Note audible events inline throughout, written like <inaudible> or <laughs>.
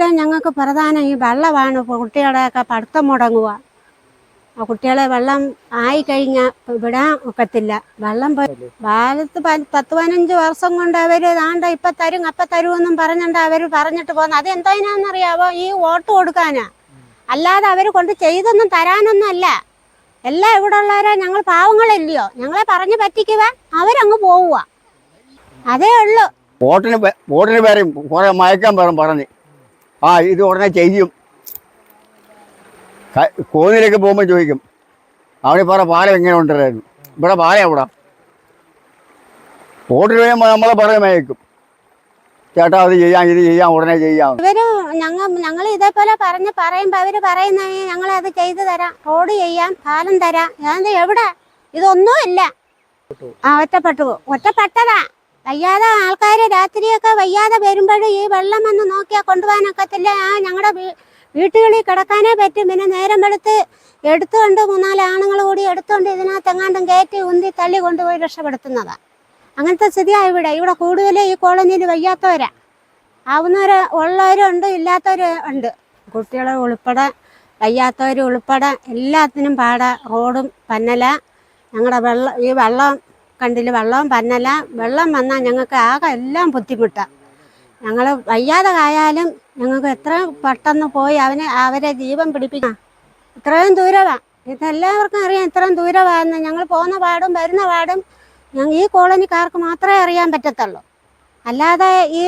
ഏറ്റവും ഞങ്ങൾക്ക് പ്രധാനം ഈ വെള്ളമാണ്. കുട്ടികളെയൊക്കെ പഠിത്തം മുടങ്ങുക ആ കുട്ടികളെ വെള്ളം ആയി കഴിഞ്ഞാൽ വിടാൻ ഒക്കത്തില്ല. വെള്ളം കാലത്ത് പ- പത്ത് പതിനഞ്ച് വർഷം കൊണ്ട് അവർ ദാണ്ട ഇപ്പം തരും അപ്പം തരുമെന്നും പറഞ്ഞിട്ട് അവർ പറഞ്ഞിട്ട് പോകുന്നത് അത് എന്താണെന്നറിയാവോ ഈ വോട്ട് കൊടുക്കാനാ. അല്ലാതെ അവർ കൊണ്ട് ചെയ്തൊന്നും തരാനൊന്നും അല്ല എല്ലാം ഇവിടെ ഉള്ളവരെ ഞങ്ങൾ പാവങ്ങളില്ലയോ? ഞങ്ങളെ പറഞ്ഞു പറ്റിക്കുക അവരങ്ങ് പോവുക അതേ ഉള്ളൂ. വോട്ടിന് വോട്ടിന് പേരും കുറെ മയക്കാൻ പേരും പറഞ്ഞ്. ആ ഇത് ഉടനെ ചെയ്യും. കോന്നിലേക്ക് പോകുമ്പോൾ ചോദിക്കും. അവിടെ പറ പാലം എങ്ങനെ ഉണ്ടായിരുന്നു ഇവിടെ പാലം എവിടെ? ഓട്ടിൽ വരുമ്പോൾ നമ്മളെ പറയും മയക്കും. ചേട്ടാ അത് ചെയ്യാം ഇത് ചെയ്യാം ഉടനെ ചെയ്യാം. ഇവർ ഞങ്ങൾ ഞങ്ങൾ ഇതേപോലെ പറഞ്ഞ് പറയുമ്പോ അവർ പറയുന്ന ഞങ്ങൾ അത് ചെയ്തു തരാം റോഡ് ചെയ്യാം പാലം തരാം. ഞാൻ എവിടെ? ഇതൊന്നും ഇല്ല ആ ഒറ്റപ്പെട്ടു ഒറ്റപ്പെട്ടതാ. വയ്യാതെ ആൾക്കാർ രാത്രിയൊക്കെ വയ്യാതെ വരുമ്പോഴും ഈ വെള്ളം വന്ന് നോക്കിയാൽ കൊണ്ടുപോകാനൊക്കത്തില്ല. ആ ഞങ്ങളുടെ വീട്ടുകളിൽ കിടക്കാനേ പറ്റും. പിന്നെ നേരം വെളുത്ത് എടുത്തുകൊണ്ട് മൂന്നാൽ ആണുങ്ങൾ കൂടി എടുത്തുകൊണ്ട് ഇതിനകത്ത് എങ്ങാണ്ടും കയറ്റി ഉന്തി തള്ളി കൊണ്ടുപോയി രക്ഷപ്പെടുത്തുന്നതാണ് അങ്ങനത്തെ സ്ഥിതിയാണ് ഇവിടെ. ഇവിടെ കൂടുതലും ഈ കോളനിയിൽ വയ്യാത്തവരാ. ആവുന്നവർ ഉള്ളവരും ഉണ്ട് ഇല്ലാത്തവരും ഉണ്ട്. കുട്ടികളെ ഉൾപ്പെടെ വയ്യാത്തവർ ഉൾപ്പെടെ എല്ലാത്തിനും പാട. റോഡും പന്നല. ഞങ്ങളുടെ വെള്ളം ഈ വെള്ളം കണ്ടില്ല വെള്ളവും പന്നല വെള്ളം വന്നാൽ ഞങ്ങൾക്ക് ആകെ എല്ലാം ബുദ്ധിമുട്ടാണ് ഞങ്ങൾ വയ്യാതെ ആയാലും ഞങ്ങൾക്ക് എത്ര പെട്ടെന്ന് പോയി അവനെ അവരെ ജീവൻ പിടിപ്പിക്കാം. ഇത്രയും ദൂരമാണ് ഇതെല്ലാവർക്കും അറിയാം ഇത്രയും ദൂരമാണെന്ന് ഞങ്ങൾ പോകുന്ന പാടും വരുന്ന പാടും ഞങ്ങൾ ഈ കോളനിക്കാർക്ക് മാത്രമേ അറിയാൻ പറ്റത്തുള്ളൂ. അല്ലാതെ ഈ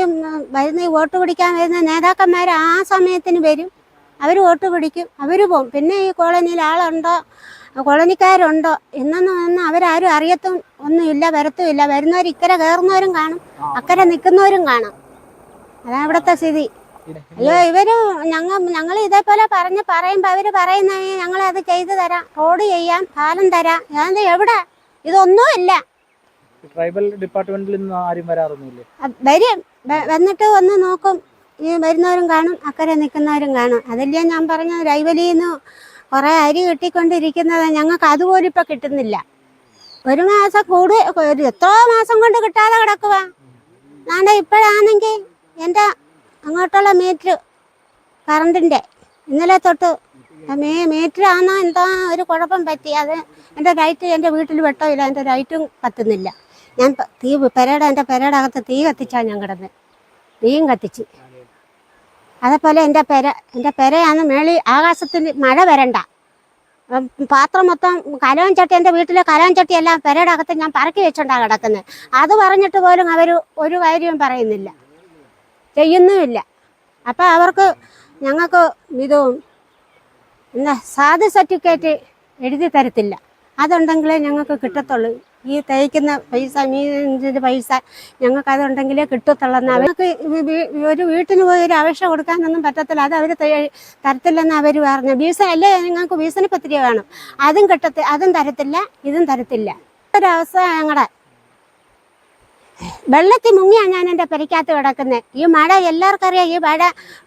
വരുന്ന ഈ വോട്ട് പിടിക്കാൻ വരുന്ന നേതാക്കന്മാർ ആ സമയത്തിന് വരും. അവർ വോട്ട് പിടിക്കും അവർ പോകും പിന്നെ ഈ കോളനിയിൽ ആളുണ്ടോ? കോളനിക്കാരുണ്ടോ? എന്നൊന്നും ഒന്നും അവരാരും അറിയത്തും ഒന്നുമില്ല വരത്തുമില്ല. വരുന്നവർ ഇക്കരെ കയറുന്നവരും കാണും അക്കരെ നിൽക്കുന്നവരും കാണും. അതാ ഇവിടത്തെ സ്ഥിതി. അയ്യോ ഇവർ ഞങ്ങൾ ഞങ്ങൾ ഇതേപോലെ പറഞ്ഞ് പറയുമ്പോൾ അവർ പറയുന്ന ഞങ്ങൾ അത് ചെയ്തു തരാം റോഡ് ചെയ്യാം പാലം തരാം. ഞാൻ എവിടെ? ഇതൊന്നുമില്ല. ട്രൈബൽ ഡിപ്പാർട്ട്മെന്റിൽ നിന്ന് ആരും വരാറൊന്നുമില്ലേ? വരും. വന്നിട്ട് വന്ന് നോക്കും. ഈ വരുന്നവരും കാണും അക്കരെ നിൽക്കുന്നവരും കാണും. അതല്ലേ ഞാൻ പറഞ്ഞ രൈവലിയിൽ നിന്ന് കുറേ അരി കിട്ടിക്കൊണ്ടിരിക്കുന്നത് ഞങ്ങൾക്ക് അതുപോലും ഇപ്പം കിട്ടുന്നില്ല. ഒരു മാസം കൂടി ഒരു എത്രയോ മാസം കൊണ്ട് കിട്ടാതെ കിടക്കുക നാണ്ട ഇപ്പോഴാണെങ്കിൽ എന്റെ അങ്ങോട്ടുള്ള മീറ്റർ കറണ്ടിന്റെ ഇന്നലെ തൊട്ട് മീ മീറ്റർ ആണോ എന്താ ഒരു കുഴപ്പം പറ്റി. അത് എന്റെ ലൈറ്റ് എന്റെ വീട്ടിൽ വെട്ടമില്ല എന്റെ ലൈറ്റും കത്തുന്നില്ല. ഞാൻ തീ പെരയുടെ എന്റെ പെരയുടെ അകത്ത് തീ കത്തിച്ചാണ് ഞാൻ കിടന്നത് തീയും കത്തിച്ച്. അതേപോലെ എന്റെ പെര എന്റെ പെരയാണ് മേളി ആകാശത്തിൽ മഴ വരണ്ട. പാത്രം മൊത്തം കലവും ചട്ടി എന്റെ വീട്ടിലെ കലവും ചട്ടിയെല്ലാം പെരയുടെ അകത്ത് ഞാൻ പറക്കി വെച്ചോണ്ടാണ് കിടക്കുന്നത് അത് പറഞ്ഞിട്ട് പോലും അവർ ഒരു കാര്യവും പറയുന്നില്ല. ചെയ്യുന്നുമില്ല. അപ്പം അവർക്ക് ഞങ്ങൾക്ക് ഇതും എന്താ സാധു സർട്ടിഫിക്കറ്റ് എഴുതി തരത്തില്ല. അതുണ്ടെങ്കിലേ ഞങ്ങൾക്ക് കിട്ടത്തുള്ളൂ. ഈ തയ്ക്കുന്ന പൈസ മീനിന്റെ പൈസ ഞങ്ങൾക്ക് അതുണ്ടെങ്കിലേ കിട്ടത്തുള്ളെന്ന് അവർക്ക് ഒരു വീട്ടിന് പോയി ഒരു അപേക്ഷ കൊടുക്കാനൊന്നും പറ്റത്തില്ല. അത് അവർ തരത്തില്ലെന്ന് അവർ പറഞ്ഞു. വീസ അല്ലേ? ഞങ്ങൾക്ക് ഭീഷണി പത്രിക വേണം. അതും കിട്ടത്തി അതും തരത്തില്ല ഇതും തരത്തില്ല. ഒരവസ്ഥ ഞങ്ങളുടെ വെള്ളത്തിൽ മുങ്ങിയാണ് ഞാൻ എന്റെ പെരയ്ക്കകത്ത് കിടക്കുന്നത് ഈ മഴ എല്ലാവർക്കും അറിയാം. ഈ മഴ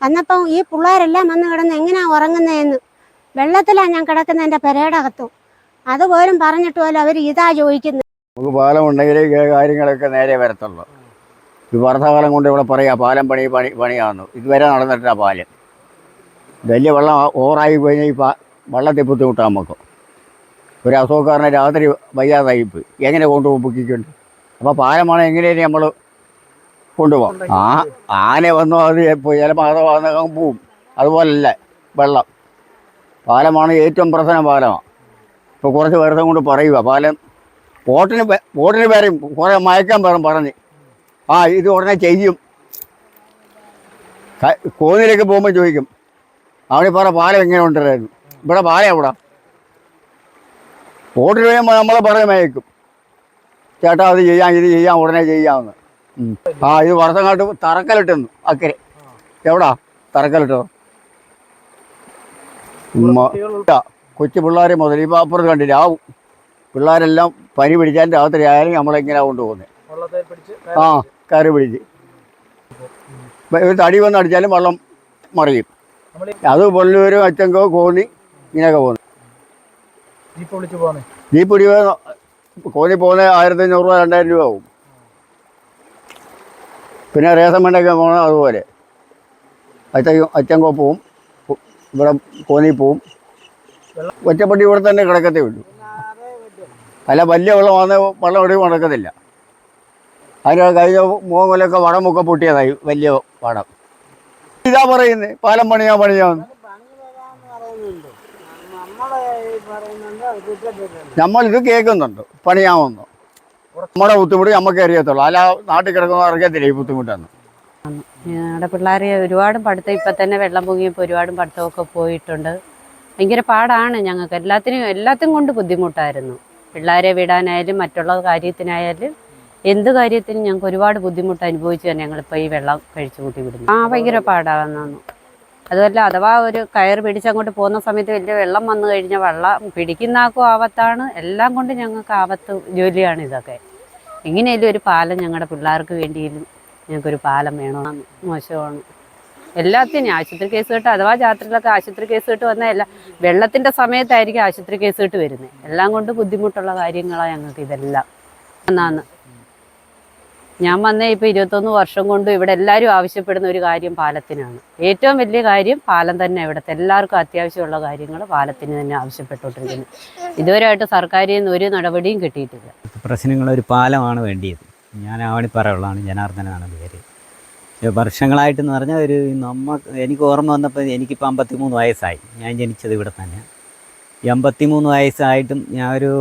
വന്നപ്പം ഈ പിള്ളേരെല്ലാം വന്ന് കിടന്ന് എങ്ങനെയാണ് ഉറങ്ങുന്നതെന്ന് വെള്ളത്തിലാണ് ഞാൻ കിടക്കുന്നത് എന്റെ പെരയുടെ അകത്തും. അതുപോലും പറഞ്ഞിട്ട് പോലും അവർ ഇതാ ചോദിക്കുന്നത് നമുക്ക് പാലം ഉണ്ടെങ്കിലേ കാര്യങ്ങളൊക്കെ നേരെ വരത്തുള്ളൂ. ഈ വർഷകാലം കൊണ്ട് ഇവിടെ പറയാം പാലം പണി പണി പണിയാവുന്നു ഇതുവരെ നടന്നിട്ടില്ല പാലം. വലിയ വെള്ളം ഓവറായി കഴിഞ്ഞാൽ ഈ പാ വെള്ളത്തിൽ ബുദ്ധിമുട്ടാണ് നമുക്ക്. ഒരു അസുഖക്കാരനെ രാത്രി വയ്യാതായിപ്പോയി എങ്ങനെ കൊണ്ടുപോകും ബുക്കിക്കൊണ്ട് അപ്പോൾ പാലമാണ് എങ്ങനെയാണ് നമ്മൾ കൊണ്ടുപോകാം ആ ആന വന്നു അത് ചിലപ്പോൾ അത് വന്നു പോവും. അതുപോലല്ല വെള്ളം. പാലമാണ് ഏറ്റവും പ്രധാന പാലമാണ് ഇപ്പോൾ കുറച്ച് പേരുടെ കൊണ്ട് പറയുക പാലം വോട്ടിന് ബോട്ടിന് വോട്ടിന് പേരും കുറേ മയക്കാൻ പേരും പറഞ്ഞ്. ആ ഇത് ഉടനെ ചെയ്യും. കോന്നിലേക്ക് പോകുമ്പോൾ ചോദിക്കും. അവിടെ പറ പാലം എങ്ങനെ ഉണ്ടായിരുന്നു ഇവിടെ പാലം എവിടെ? വോട്ടിന് വരുമ്പോൾ നമ്മളെ പറഞ്ഞ് മയക്കും. ചേട്ടാ അത് ചെയ്യാം ഇത് ചെയ്യാം ഉടനെ ചെയ്യാമെന്ന്. ആ ഇത് വർഷങ്ങാട്ട് തറക്കലിട്ടെന്നു അക്കരെ. എവിടാ? കുട്ടികൾ കൊച്ചു പിള്ളേർ മുതൽ ഇപ്പോൾ അപ്പുറത്ത് കണ്ടില്ല? ആ പിള്ളേരെല്ലാം പനി പിടിച്ചാൽ രാത്രി ആയാലും നമ്മളിങ്ങനെ കൊണ്ടുപോകുന്നത് ആ കയറി പിടിച്ച്. ഒരു തടി വന്ന് അടിച്ചാലും വെള്ളം മറിയും. അത് പൊള്ളൂരും അച്ചങ്കോ കോന്നി ഇങ്ങനെയൊക്കെ പോകുന്നു. ജീപ്പ് ഇടി കോന്നി പോകുന്ന ആയിരത്തി അഞ്ഞൂറ് രൂപ രണ്ടായിരം രൂപ ആവും. പിന്നെ റേഷൻ വേണ്ടൊക്കെ പോകണം അതുപോലെ. അച്ഛ അച്ചങ്കോ പോവും. പു- ഇവിടെ കോന്നി പോവും. ഒറ്റപ്പെട്ടി ഇവിടെ തന്നെ കിടക്കത്തേ ഉള്ളൂ. അല്ല വലിയ വെള്ളം വന്ന വെള്ളം എവിടെയും നടക്കത്തില്ല അതിന് കഴിഞ്ഞ മൂന്നിലൊക്കെ വടമൊക്കെ പൊട്ടിയതായി വലിയ വടം. ഇതാ പറയുന്നത് പാലം പണിയാ പണിയാ പണിയാന്ന് നമ്മളിത് കേൾക്കുന്നുണ്ട് പണിയാവുന്നു. നമ്മുടെ ബുദ്ധിമുട്ട് നമുക്ക് അറിയത്തുള്ളൂ. അല്ല നാട്ടിൽ കിടക്കുന്ന അറിയത്തില്ല ഈ ബുദ്ധിമുട്ടെന്ന്? ഞങ്ങളുടെ പിള്ളേർ ഒരുപാട് പഠിത്തം ഇപ്പം തന്നെ വെള്ളം പൊങ്ങിയപ്പോൾ ഒരുപാട് പഠിത്തമൊക്കെ പോയിട്ടുണ്ട്. ഭയങ്കര പാടാണ് ഞങ്ങൾക്ക്. എല്ലാത്തിനും എല്ലാത്തിനും കൊണ്ട് ബുദ്ധിമുട്ടായിരുന്നു. പിള്ളേരെ വിടാനായാലും മറ്റുള്ള കാര്യത്തിനായാലും എന്ത് കാര്യത്തിനും ഞങ്ങൾക്ക് ഒരുപാട് ബുദ്ധിമുട്ട് അനുഭവിച്ചു തന്നെ ഞങ്ങളിപ്പോൾ ഈ വെള്ളം കഴിച്ചു കൂട്ടി വിടുന്നു ആ ഭയങ്കര പാടാണെന്നു അതുമല്ല അഥവാ ഒരു കയർ പിടിച്ചങ്ങോട്ട് പോകുന്ന സമയത്ത് വലിയ വെള്ളം വന്നു കഴിഞ്ഞാൽ വെള്ളം പിടിക്കുന്ന ആക്കും ആപത്താണ്. എല്ലാം കൊണ്ട് ഞങ്ങൾക്ക് ആപത്ത് ജോലിയാണ് ഇതൊക്കെ. എങ്ങനെയായാലും ഒരു പാലം ഞങ്ങളുടെ പിള്ളേർക്ക് വേണ്ടിയും ഞങ്ങൾക്കൊരു പാലം വേണമെന്ന് മോശമാണ്. എല്ലാത്തിനും ആശുപത്രി കേസ് കിട്ട് അഥവാ രാത്രിയിലൊക്കെ ആശുപത്രി കേസ് കിട്ട് വന്നാൽ എല്ലാം വെള്ളത്തിന്റെ സമയത്തായിരിക്കും ആശുപത്രി കേസ് കിട്ട് വരുന്നത്. എല്ലാം കൊണ്ട് ബുദ്ധിമുട്ടുള്ള കാര്യങ്ങളാണ് ഞങ്ങൾക്ക് ഇതെല്ലാം. എന്നാന്ന്. ഞാൻ വന്നേ ഇപ്പോൾ ഇരുപത്തൊന്ന് വർഷം കൊണ്ട് ഇവിടെ എല്ലാവരും ആവശ്യപ്പെടുന്ന ഒരു കാര്യം പാലത്തിനാണ്. ഏറ്റവും വലിയ കാര്യം പാലം തന്നെ ഇവിടുത്തെ എല്ലാവർക്കും അത്യാവശ്യമുള്ള കാര്യങ്ങൾ പാലത്തിന് തന്നെ ആവശ്യപ്പെട്ടുകൊണ്ടിരിക്കുന്നത് ഇതുവരെയായിട്ട് സർക്കാരിൽ നിന്ന് ഒരു നടപടിയും കിട്ടിയിട്ടില്ല. പ്രശ്നങ്ങൾ ഒരു പാലമാണ് വേണ്ടിയത്. ഞാൻ ആവണിപ്പാറയുള്ളതാണ് ജനാർദ്ദനാണ് പേര്. വർഷങ്ങളായിട്ടെന്ന് പറഞ്ഞാൽ ഒരു നമ്മ എനിക്ക് ഓർമ്മ വന്നപ്പോൾ എനിക്കിപ്പോൾ അമ്പത്തിമൂന്ന് വയസ്സായി. ഞാൻ ജനിച്ചത് ഇവിടെ തന്നെ. ഈ അമ്പത്തിമൂന്ന് വയസ്സായിട്ടും ഞാൻ ഒരു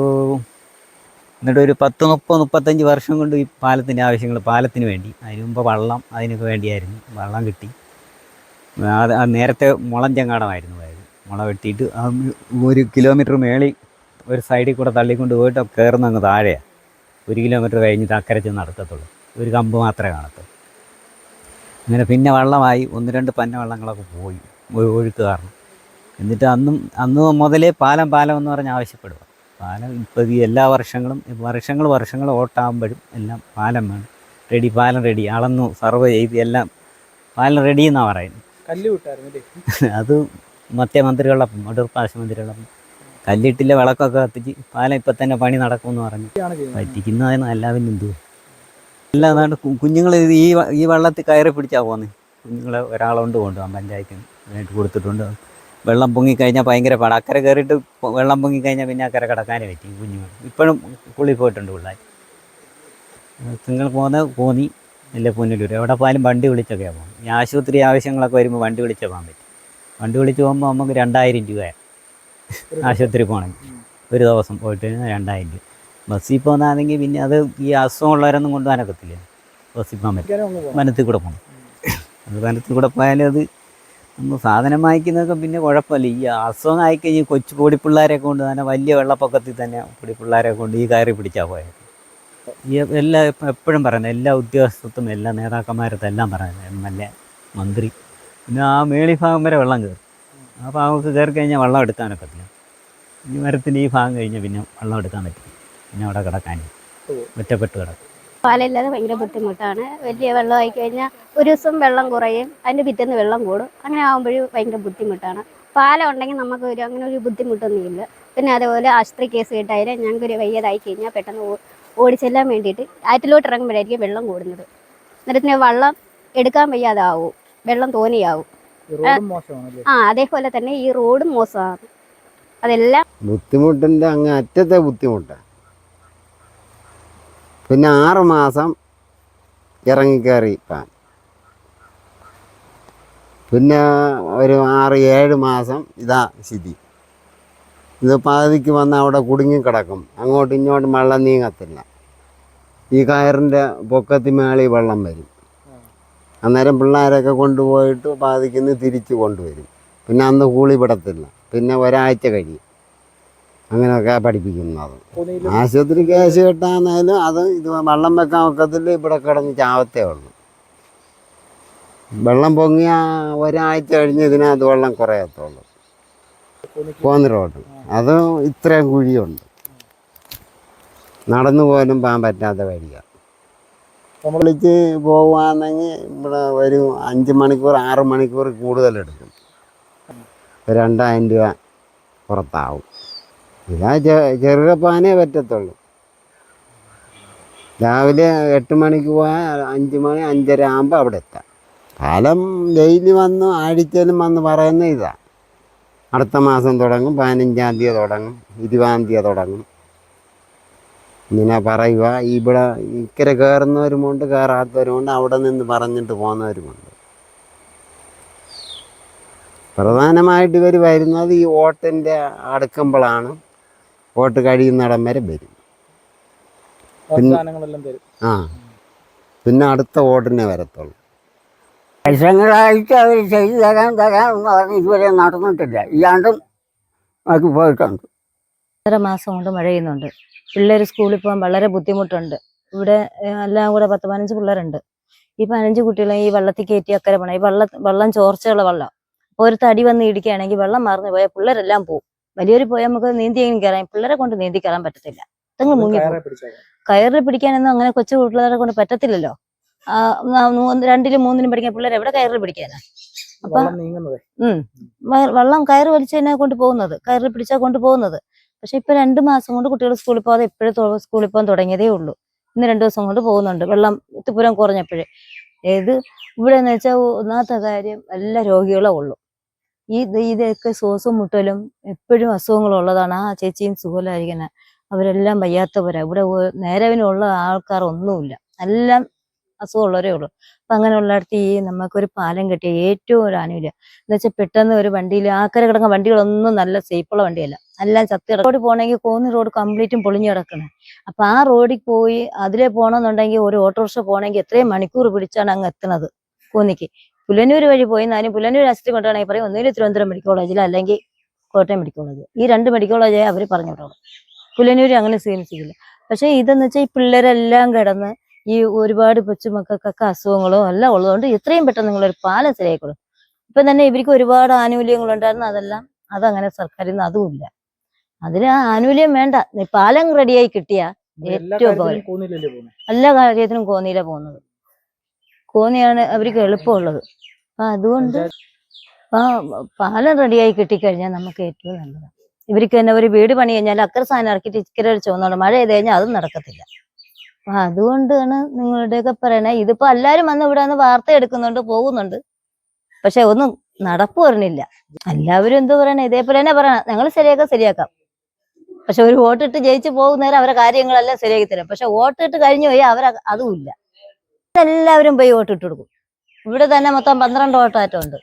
എന്നിട്ട് ഒരു പത്ത് മുപ്പത് മുപ്പത്തഞ്ച് വർഷം കൊണ്ട് ഈ പാലത്തിന്റെ ആവശ്യങ്ങൾ പാലത്തിന് വേണ്ടി. അതിന് മുമ്പ് വള്ളം അതിനൊക്കെ വേണ്ടിയായിരുന്നു. വള്ളം കിട്ടി. അത് നേരത്തെ മുളഞ്ചങ്ങാടമായിരുന്നു അതായത് മുള വെട്ടിയിട്ട് ഒരു കിലോമീറ്റർ മേളിൽ ഒരു സൈഡിൽ കൂടെ തള്ളിക്കൊണ്ട് പോയിട്ട് കയറുന്ന അങ്ങ് താഴെയാണ് ഒരു കിലോമീറ്റർ കഴിഞ്ഞിട്ട് അക്കരെ ചെന്ന് നടക്കത്തുള്ളൂ. ഒരു കമ്പ് മാത്രമേ കാണത്തുള്ളൂ. അങ്ങനെ പിന്നെ വള്ളമായി ഒന്ന് രണ്ട് പന്ന വെള്ളങ്ങളൊക്കെ പോയി ഒഴുക്ക് കാരണം. എന്നിട്ട് അന്നും അന്ന് മുതലേ പാലം പാലം എന്ന് പറഞ്ഞ് ആവശ്യപ്പെടുക. പാലം ഇപ്പോൾ ഈ എല്ലാ വർഷങ്ങളും വർഷങ്ങൾ വർഷങ്ങൾ ഓട്ടാകുമ്പോഴും എല്ലാം പാലം വേണം. റെഡി പാലം റെഡി അളന്നു സർവ് ചെയ്ത് എല്ലാം പാലം റെഡി എന്നാണ് പറയുന്നത്. കല്ല് വിട്ടായിരുന്നു <laughs> അത് മറ്റേ മന്ത്രികളപ്പം അടൂർ പാശ മന്ത്രികളപ്പം കല്ലിട്ടില്ല വിളക്കൊക്കെ കത്തിച്ച് പാലം ഇപ്പം തന്നെ പണി നടക്കുമെന്ന് പറഞ്ഞു. പറ്റിക്കുന്നതെന്ന് പറ്റിക്കുന്നതിന് എല്ലാവരും എന്തു അല്ല അതാണ് കുഞ്ഞുങ്ങൾ ഈ ഈ വെള്ളത്തിൽ കയറി പിടിച്ചാൽ പോകുന്നത് കുഞ്ഞുങ്ങളെ ഒരാളുണ്ട് കൊണ്ടുപോകാൻ പഞ്ചായത്തിന് വേണ്ടി കൊടുത്തിട്ടുണ്ട്. വെള്ളം പൊങ്ങിക്കഴിഞ്ഞാൽ ഭയങ്കര പാട. അക്കരെ കയറിയിട്ട് വെള്ളം പൊങ്ങിക്കഴിഞ്ഞാൽ പിന്നെ അക്കരെ കിടക്കാനേ പറ്റി കുഞ്ഞുങ്ങൾ ഇപ്പോഴും കുളി പോയിട്ടുണ്ട് പിള്ളേർ നിങ്ങൾ പോകുന്നത് പോന്നി ഇല്ല പുനലൂർ. എവിടെ പോയാലും വണ്ടി വിളിച്ചൊക്കെയാണ് പോകും ഈ ആശുപത്രി ആവശ്യങ്ങളൊക്കെ വരുമ്പോൾ വണ്ടി വിളിച്ചേ പോകാൻ പറ്റും. വണ്ടി വിളിച്ച് പോകുമ്പോൾ നമുക്ക് രണ്ടായിരം രൂപയാണ് ആശുപത്രി പോകണമെങ്കിൽ ഒരു ദിവസം പോയിട്ട് രണ്ടായിരം രൂപ. ബസ്സിൽ പോകുന്നതാണെങ്കിൽ പിന്നെ അത് ഈ അസുഖമുള്ളവരൊന്നും കൊണ്ടുപോകാനൊക്കത്തില്ല ബസ്സിൽ പോകാൻ പറ്റും. വനത്തിൽ കൂടെ പോകണം അത് വനത്തിൽ കൂടെ പോയാലും അത് നമ്മൾ സാധനം വാങ്ങിക്കുന്നതൊക്കെ പിന്നെ കുഴപ്പമില്ല. ഈ അസുഖം ആയിക്കഴിഞ്ഞ് കൊച്ചു പൊടിപ്പിള്ളേരെ കൊണ്ട് തന്നെ വലിയ വെള്ളപ്പൊക്കത്തിൽ തന്നെ പൊടിപ്പിള്ളേരെ കൊണ്ട് ഈ കയറി പിടിച്ചാൽ പോയത്. ഈ എല്ലാ എപ്പോഴും പറയുന്നത് എല്ലാ ഉദ്യോഗസ്ഥത്തും എല്ലാ നേതാക്കന്മാരത്തും എല്ലാം പറയുന്നത് എം എൽ എ മന്ത്രി. പിന്നെ ആ മേളി ഭാഗം വരെ വെള്ളം കയറും. ആ ഭാഗമൊക്കെ കയറി കഴിഞ്ഞാൽ വെള്ളം എടുക്കാനൊക്കത്തില്ല. ഈ മരത്തിന്റെ ഈ ഭാഗം കഴിഞ്ഞാൽ പിന്നെ വെള്ളം എടുക്കാൻ പറ്റില്ല. പിന്നെ അവിടെ കിടക്കാൻ. ഒറ്റപ്പെട്ട് കിടക്കും. പാലില്ലാതെ ഭയങ്കര ബുദ്ധിമുട്ടാണ്. വലിയ വെള്ളമായി കഴിഞ്ഞാൽ ഒരു ദിവസം വെള്ളം കുറയും അതിന്റെ പിറ്റേന്ന് വെള്ളം കൂടും. അങ്ങനെ ആകുമ്പോഴും ഭയങ്കര ബുദ്ധിമുട്ടാണ്. പാലം ഉണ്ടെങ്കിൽ നമുക്ക് ഒരു അങ്ങനെ ഒരു ബുദ്ധിമുട്ടൊന്നുമില്ല. പിന്നെ അതേപോലെ ആശുപത്രി കേസ് കേട്ടായാലും ഞങ്ങൾക്കൊരു വയ്യതായി കഴിഞ്ഞാൽ പെട്ടെന്ന് ഓടിച്ചെല്ലാൻ വേണ്ടിയിട്ട് ആറ്റിലോട്ട് ഇറങ്ങുമ്പോഴായിരിക്കും വെള്ളം കൂടുന്നത്. എന്നിട്ട് പിന്നെ വെള്ളം എടുക്കാൻ വയ്യാതാവും. വെള്ളം തോന്നിയാവും. ആ അതേപോലെ തന്നെ ഈ റോഡും മോശമാണ്. അതെല്ലാം ബുദ്ധിമുട്ടിന്റെ അങ്ങ് അറ്റത്തെ ബുദ്ധിമുട്ട് പിന്നെ ആറ് മാസം ഇറങ്ങിക്കയറി പാൻ പിന്നെ ഒരു ആറ് ഏഴ് മാസം ഇതാ സ്ഥിതി. ഇത് പാതിക്ക് വന്ന് അവിടെ കുടുങ്ങി കിടക്കും. അങ്ങോട്ടും ഇങ്ങോട്ടും വെള്ളം നീങ്ങത്തില്ല. ഈ കയറിന്റെ പൊക്കത്തി മേളിൽ വെള്ളം വരും. അന്നേരം പിള്ളേരൊക്കെ കൊണ്ടുപോയിട്ട് പാതിക്കുന്ന് തിരിച്ച് കൊണ്ടുവരും. പിന്നെ അന്ന് കൂളി വിടത്തില്ല. പിന്നെ ഒരാഴ്ച കഴിയും. അങ്ങനെയൊക്കെ പഠിപ്പിക്കുന്നത്. ആശുപത്രി കേസ് കെട്ടാന്നാലും അത് ഇത് വെള്ളം വെക്കാൻ ഒക്കത്തിൽ ഇവിടെ കിടന്ന് ചാവത്തേ ഉള്ളൂ. വെള്ളം പൊങ്ങിയ ഒരാഴ്ച കഴിഞ്ഞ് ഇതിനകത്ത് വെള്ളം കുറയത്തുള്ളൂ. റോഡ്. അത് ഇത്രയും കുഴിയുണ്ട്. നടന്നു പോലും പോകാൻ പറ്റാത്ത വഴിയാണ് വിളിച്ച് പോവുകയാണെങ്കിൽ ഇവിടെ ഒരു അഞ്ച് മണിക്കൂർ ആറ് മണിക്കൂർ കൂടുതലെടുക്കും രണ്ടായിരം രൂപ പുറത്താവും. ഇതാ ചെറുകപ്പാനേ പറ്റത്തുള്ളൂ. രാവിലെ എട്ട് മണിക്ക് പോയാൽ അഞ്ച് മണി അഞ്ചര ആകുമ്പോൾ അവിടെ എത്താം. കാലം ഡെയിലി വന്ന് ആഴ്ചയിലും വന്ന് പറയുന്ന ഇതാ. അടുത്ത മാസം തുടങ്ങും പതിനഞ്ചാം തീയതി തുടങ്ങും ഇരുപതാം തീയതി തുടങ്ങും. ഇങ്ങനെ പറയുക ഇവിടെ ഇക്കരെ കയറുന്നവരുമുണ്ട് കയറാത്തവരുമുണ്ട് അവിടെ നിന്ന് പറഞ്ഞിട്ട് പോകുന്നവരുമുണ്ട് പ്രധാനമായിട്ട് ഇവർ വരുന്നത് ഈ ഓട്ടിന്റെ അടുക്കുമ്പോഴാണ് വോട്ട് കഴിയുന്നിടം വരെ വരും. ആ പിന്നെ അടുത്ത വോട്ടിനെ വരത്തുള്ളൂ. വർഷങ്ങളായിട്ട് അവർ ചെയ്തു തരാൻ തരാൻ എന്ന് പറഞ്ഞ് ഇതുവരെ നടന്നിട്ടില്ല. ഇല്ലാണ്ടും നമുക്ക് പോയിട്ടുണ്ട്. ഒന്നര മാസം കൊണ്ട് മഴ പെയ്യുന്നുണ്ട്. പിള്ളേർ സ്കൂളിൽ പോകാൻ വളരെ ബുദ്ധിമുട്ടുണ്ട്. ഇവിടെ എല്ലാം കൂടെ പത്ത് പതിനഞ്ച് പിള്ളേരുണ്ട്. ഈ പതിനഞ്ച് കുട്ടികളെ ഈ വെള്ളത്തിൽ കയറ്റി അക്കരെ പോകണം ഈ വെള്ളം വെള്ളം ചോർച്ചയുള്ള വെള്ളം. അപ്പോൾ ഒരു തടി വന്ന് ഇടിക്കുകയാണെങ്കിൽ വെള്ളം മറന്നു പോയാൽ പിള്ളേരെല്ലാം പോകും വലിയവർ പോയാൽ നമുക്ക് നീന്തിയെങ്കിലും കയറാം പിള്ളേരെ കൊണ്ട് നീന്തി കയറാൻ പറ്റത്തില്ല. നിങ്ങൾ മുങ്ങി കയറിൽ പിടിക്കാനൊന്നും അങ്ങനെ കൊച്ചു പിള്ളേരെ കൊണ്ട് പറ്റത്തില്ലല്ലോ. രണ്ടിലും മൂന്നിലും പഠിക്കാൻ പിള്ളേർ എവിടെ കയറിൽ പിടിക്കാനാ? അപ്പൊ ഉം. വെള്ളം കയറ് വലിച്ചതിനെ കൊണ്ട് പോകുന്നത്. കയറിൽ പിടിച്ചാൽ കൊണ്ട് പോകുന്നത്. പക്ഷെ ഇപ്പൊ രണ്ടു മാസം കൊണ്ട് കുട്ടികൾ സ്കൂളിൽ പോകാതെ ഇപ്പോഴും സ്കൂളിൽ പോകാൻ തുടങ്ങിയതേ ഉള്ളൂ. ഇന്ന് രണ്ടു ദിവസം കൊണ്ട് പോകുന്നുണ്ട്. വെള്ളം ഇത്തിപ്പുരം കുറഞ്ഞപ്പോഴേ. ഏത്? ഇവിടെ എന്ന് വെച്ചാൽ ഒന്നാമത്തെ കാര്യം എല്ലാ രോഗികളെ ഉള്ളൂ. ഈ ഇത് ഇതൊക്കെ ശ്വാസം മുട്ടലും എപ്പോഴും അസുഖങ്ങളുള്ളതാണ്. ആ ചേച്ചിയും സുഖമില്ലായിരിക്കുന്ന അവരെല്ലാം വയ്യാത്തവരാ. ഇവിടെ നേരവിനുള്ള ആൾക്കാർ ഒന്നുമില്ല എല്ലാം അസുഖമുള്ളവരേ ഉള്ളൂ. അപ്പൊ അങ്ങനെയുള്ളിടത്ത് ഈ നമുക്കൊരു പാലം കിട്ടിയ ഏറ്റവും ഒരു ആനുകൂല്യം. എന്ന് വെച്ചാൽ പെട്ടെന്ന് ഒരു വണ്ടിയിൽ ആക്കര കിടക്കുന്ന വണ്ടികളൊന്നും നല്ല സേഫുള്ള വണ്ടിയല്ല. എല്ലാം ചത്തി റോഡ് പോകണമെങ്കിൽ കോന്നി റോഡ് കംപ്ലീറ്റും പൊളിഞ്ഞു കിടക്കണം അപ്പൊ ആ റോഡിൽ പോയി അതിലെ പോകണമെന്നുണ്ടെങ്കിൽ ഒരു ഓട്ടോറിക്ഷ പോകണമെങ്കിൽ എത്രയും മണിക്കൂർ പിടിച്ചാണ് അങ്ങ് എത്തുന്നത് കോന്നിക്ക്. പുലനൂർ വഴി പോയി നാലും പുലന്നൂർ അസിസ്റ്റ് കൊണ്ടുപോകണമെങ്കിൽ പറയും. ഒന്നുകിൽ തിരുവനന്തപുരം മെഡിക്കൽ കോളേജിൽ അല്ലെങ്കിൽ കോട്ടയം മെഡിക്കൽ കോളേജ്. ഈ രണ്ട് മെഡിക്കൽ കോളേജായി അവർ പറഞ്ഞു വിടുള്ളൂ പുലനൂര് അങ്ങനെ സ്വീകരിച്ചിട്ടില്ല. പക്ഷേ ഇതെന്ന് വെച്ചാൽ ഈ പിള്ളേരെല്ലാം കിടന്ന് ഈ ഒരുപാട് കൊച്ചുമക്കൾക്കൊക്കെ അസുഖങ്ങളോ എല്ലാം ഉള്ളതുകൊണ്ട് എത്രയും പെട്ടെന്ന് നിങ്ങളൊരു പാലം ശരിയായിക്കോളും ഇപ്പൊ തന്നെ ഇവർക്ക് ഒരുപാട് ആനുകൂല്യങ്ങളുണ്ടായിരുന്നു അതെല്ലാം അതങ്ങനെ സർക്കാരിൽ നിന്ന് അതുമില്ല അതിന് ആ ആനുകൂല്യം വേണ്ട. പാലം റെഡിയായി കിട്ടിയ ഏറ്റവും എല്ലാ കാര്യത്തിനും കോന്നിയില പോകുന്നത്. കോന്നിയാണ് അവർക്ക് എളുപ്പമുള്ളത്. അപ്പൊ അതുകൊണ്ട് ആ പാലം റെഡിയായി കിട്ടിക്കഴിഞ്ഞാൽ നമുക്ക് ഏറ്റവും നല്ലതാണ് ഇവർക്ക് തന്നെ ഒരു വീട് പണി കഴിഞ്ഞാൽ അക്കര സാധനം ഇറക്കിയിട്ട് ഇക്കരെ പോകുന്നുണ്ട് മഴ ചെയ്ത് കഴിഞ്ഞാൽ അതും നടക്കത്തില്ല. അപ്പൊ അതുകൊണ്ടാണ് നിങ്ങളുടെയൊക്കെ പറയണേ ഇതിപ്പോ എല്ലാരും വന്ന് ഇവിടെ വന്ന് വാർത്ത എടുക്കുന്നുണ്ട് പോകുന്നുണ്ട്. പക്ഷെ ഒന്നും നടപ്പ് വരണില്ല എല്ലാവരും എന്തോ പറയണേ ഇതേപോലെ തന്നെ പറയണം. ഞങ്ങൾ ശരിയാക്കാം ശരിയാക്കാം. പക്ഷെ ഒരു വോട്ടിട്ട് ജയിച്ചു പോകുന്നേരം അവരെ കാര്യങ്ങളെല്ലാം ശരിയാക്കി തരാം. പക്ഷെ വോട്ടിട്ട് കഴിഞ്ഞു പോയി അവരെ അതുമില്ല എല്ലാവരും പോയി വോട്ടിട്ട് കൊടുക്കും. ഇവിടെ തന്നെ മൊത്തം പന്ത്രണ്ട് വോട്ടായിട്ടുണ്ട്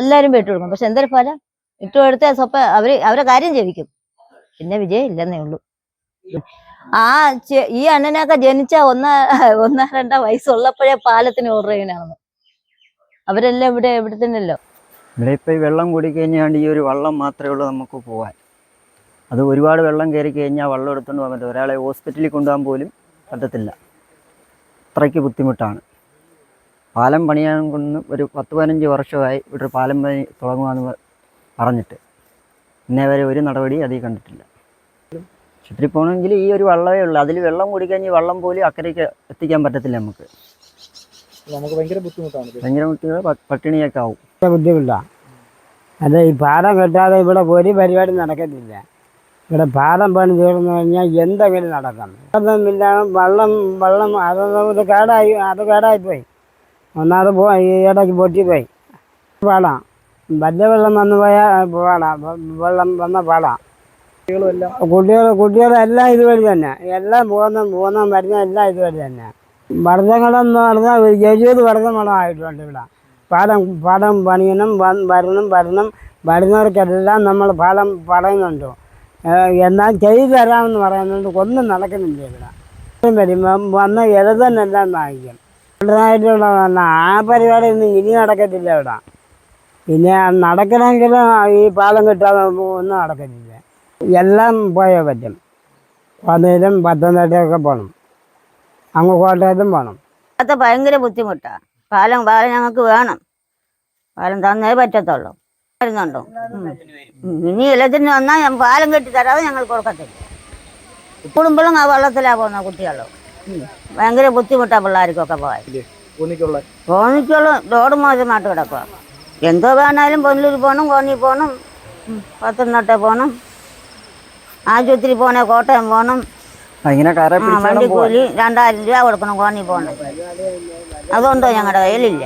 എല്ലാവരും പോയി ഇട്ട് കൊടുക്കും. പക്ഷെ എന്തൊരു ഫലം? ഇട്ട് കൊടുത്ത് സ്വപ്പ അവർ അവരെ കാര്യം ജയിക്കും പിന്നെ വിജയം ഇല്ലെന്നേ ഉള്ളൂ. ആ ഈ അണ്ണനൊക്കെ ജനിച്ച ഒന്ന ഒന്നാ രണ്ടാം വയസ്സുള്ളപ്പോഴേ പാലത്തിന് ഓർഡർ ചെയ്യണമെന്ന് അവരെല്ലാം ഇവിടെ ഇവിടെ തന്നെയല്ലോ. ഇവിടെ ഇപ്പൊ വെള്ളം കൂടി കഴിഞ്ഞാണ്ട് ഈ ഒരു വള്ളം മാത്രമേ ഉള്ളൂ നമുക്ക് പോകാൻ അത് ഒരുപാട് വെള്ളം കയറി കഴിഞ്ഞാൽ വെള്ളം എടുത്തുകൊണ്ട് പോകാൻ പറ്റും ഒരാളെ ഹോസ്പിറ്റലിൽ കൊണ്ടുപോകാൻ പോലും പറ്റത്തില്ല. അത്രയ്ക്ക് ബുദ്ധിമുട്ടാണ്. പാലം പണിയാൻ കൊണ്ട് ഒരു പത്ത് പതിനഞ്ച് വർഷമായി ഇവിടെ പാലം പണി തുടങ്ങുകയെന്ന് പറഞ്ഞിട്ട്. ഇന്നേ വരെ ഒരു നടപടി അതിൽ കണ്ടിട്ടില്ല. ആശുപത്രി പോകണമെങ്കിൽ ഈ ഒരു വെള്ളമേ ഉള്ളൂ. അതിൽ വെള്ളം കുടിക്കഴിഞ്ഞ് വെള്ളം പോലും അക്കരയ്ക്ക് എത്തിക്കാൻ പറ്റത്തില്ല നമുക്ക്. നമുക്ക് ഭയങ്കര ബുദ്ധിമുട്ടാണ്. ഭയങ്കര ബുദ്ധിമുട്ട് പട്ടിണിയൊക്കെ ആവും. ബുദ്ധിമുട്ടാണ് അല്ല ഈ പാലം കെട്ടാതെ ഇവിടെ ഒരു പരിപാടി നടക്കത്തില്ല. ഇവിടെ പാലം പണി തീർന്നു കഴിഞ്ഞാൽ എന്തെങ്കിലും നടക്കണം അതൊന്നുമില്ല വെള്ളം വെള്ളം ഇത് കേടായി അത് കേടായിപ്പോയി. ഒന്നാമത് പോ ഈ ഇടയ്ക്ക് പൊട്ടിപ്പോയി. പാടാം. വലിയ വെള്ളം വന്നു പോയാൽ പാടാം. വെള്ളം വന്ന പാടാം. കുട്ടികൾ കുട്ടികളെല്ലാം ഇതുവഴി തന്നെ. എല്ലാം പോകുന്ന പോകുന്ന വരുന്ന എല്ലാം ഇതുവഴി തന്നെ. വർദ്ധങ്ങളെന്ന് പറഞ്ഞാൽ ഒരു എഴുപത് വർദ്ധങ്ങളും ഇവിടെ. പാടം പാടം പണിയണം വരണം വരണം. വരുന്നവർക്കെല്ലാം നമ്മൾ പാലം പറയുന്നുണ്ടോ എന്നാൽ ചെയ്തു തരാമെന്ന് പറയുന്നത് ഒന്നും നടക്കുന്നില്ല ഇവിടെ. വരുമ്പം വന്ന ഇടതന്നെല്ലാം വാങ്ങിക്കും കൂടുതലായിട്ടുള്ള ആ പരിപാടി ഒന്നും ഇനി നടക്കത്തില്ല ഇവിടെ. പിന്നെ നടക്കണമെങ്കിൽ ഈ പാലം കിട്ടാതെ ഒന്നും നടക്കത്തില്ല. എല്ലാം പോയാൽ പറ്റും. പതിനും പത്തനംതിട്ടയൊക്കെ പോകണം അങ്ങ് കോട്ടയത്തും പോകണം അത് ഭയങ്കര ബുദ്ധിമുട്ടാണ് പാലം പാലം ഞങ്ങൾക്ക് വേണം. പാലം തന്നേ പറ്റത്തുള്ളൂ. വരുന്നുണ്ടോ. ഇനി എല്ലാത്തിന് വന്നാൽ പാലം കെട്ടി തരാതെ ഞങ്ങൾ കൊടുക്കത്തില്ല. കുടുംബങ്ങളും ആ വെള്ളത്തിലാ പോകുന്ന കുട്ടികളോ. ഭയങ്കര ബുദ്ധിമുട്ടാ പിള്ളേർക്കൊക്കെ പോകാൻ. കൂന്നിക്കുള്ള റോഡ് മോശമായിട്ട് കിടക്കുക എന്തോ വേണാലും പൊന്നൂർ പോകണം കോന്നി പോകണം. പത്തനംതിട്ട പോകണം ആശുപത്രി പോണേ കോട്ടയം പോകണം വണ്ടിക്കൂലി രണ്ടായിരം രൂപ കൊടുക്കണം കോന്നി പോകണം. അതുകൊണ്ടോ ഞങ്ങളുടെ കയ്യിലില്ല.